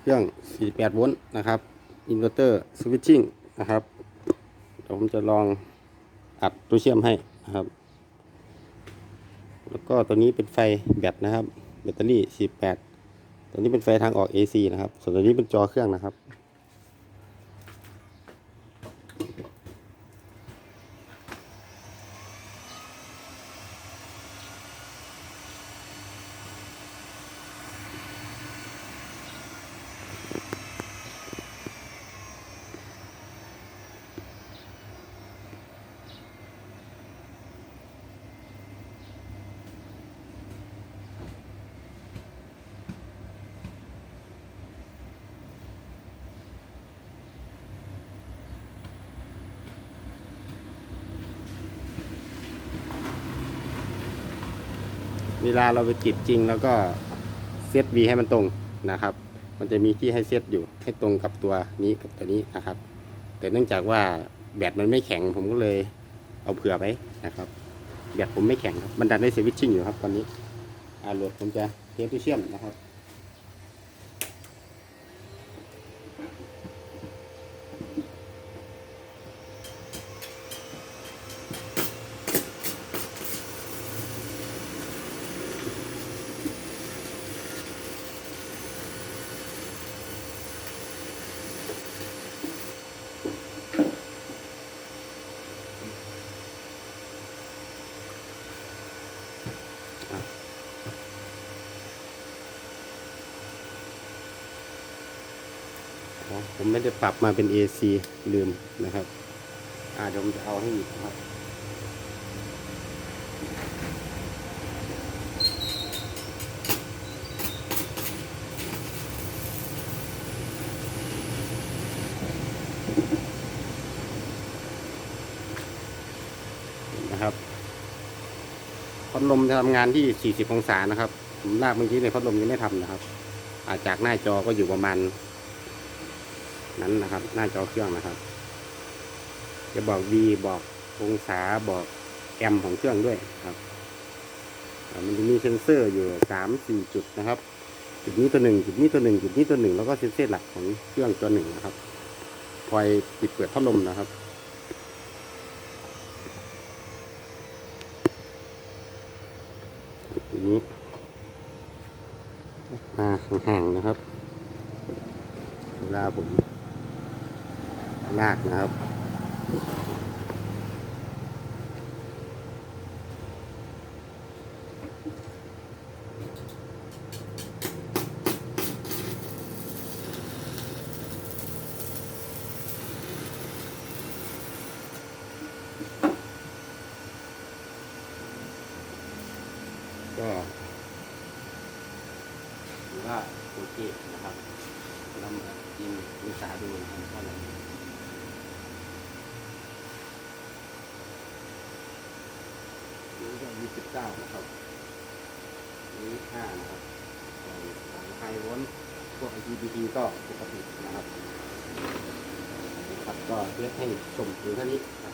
เครื่อง 48 โวลต์นะครับ อินเวอร์เตอร์สวิตชิ่งนะครับเดี๋ยวผมจะลองอัดตัวเชื่อมให้นะครับ แล้วก็ตัวนี้เป็นไฟแบตนะครับ แบตเตอรี่ 48 ตัวนี้เป็นไฟทางออก AC นะครับ ส่วนตัวนี้เป็นจอเครื่องนะครับ เวลาเราไปจิบจริงแล้วก็เซตวีให้มันตรงนะครับ มันจะมีที่ให้เซตอยู่ให้ตรงกับตัวนี้กับตัวนี้นะครับ แต่เนื่องจากว่าแบตมันไม่แข็งผมก็เลยเอาเผื่อไว้นะครับ แบตผมไม่แข็งครับมันดันได้สวิตชิ่งอยู่ครับตอนนี้อ่าโหลดผมจะเทสตัวเชื่อมนะครับ ผมไม่ได้ปรับมาเป็น AC ลืมนะครับอ่าเดี๋ยวผมจะเอาให้อีกครับนะครับ พัดลมจะทำงานที่ 40 องศานะครับ ผมลากเมื่อกี้ในพัดลมยังไม่ทำนะครับอาจากหน้าจอก็อยู่ประมาณ นั้นนะครับ หน้าจอเครื่องนะครับ จะบอก V บอกองศาบอกแอมของเครื่องด้วยครับมันจะมีเซ็นเซอร์อยู่สามสี่จุดนะครับ จุดนี้ตัวหนึ่งจุดนี้ตัวหนึ่งจุดนี้ตัวหนึ่งแล้วก็เซ็นเซอร์หลักของเครื่องตัวหนึ่งนะครับคอยปิดเปิดพัดลมนะครับ นี้มาห่างๆนะครับเวลาผมลากนะครับ ก็ถือว่าโอเคนะครับเรามายิงศึกษาดูนะครับว่าอะไรนี่ก็ยี่สิบเก้านะครับนี่ห้านะครับของไฮวอนพวก IGBT ก็ปกตินะครับ ครับก็เพื่อให้ชมถึงเท่านี้นะครับ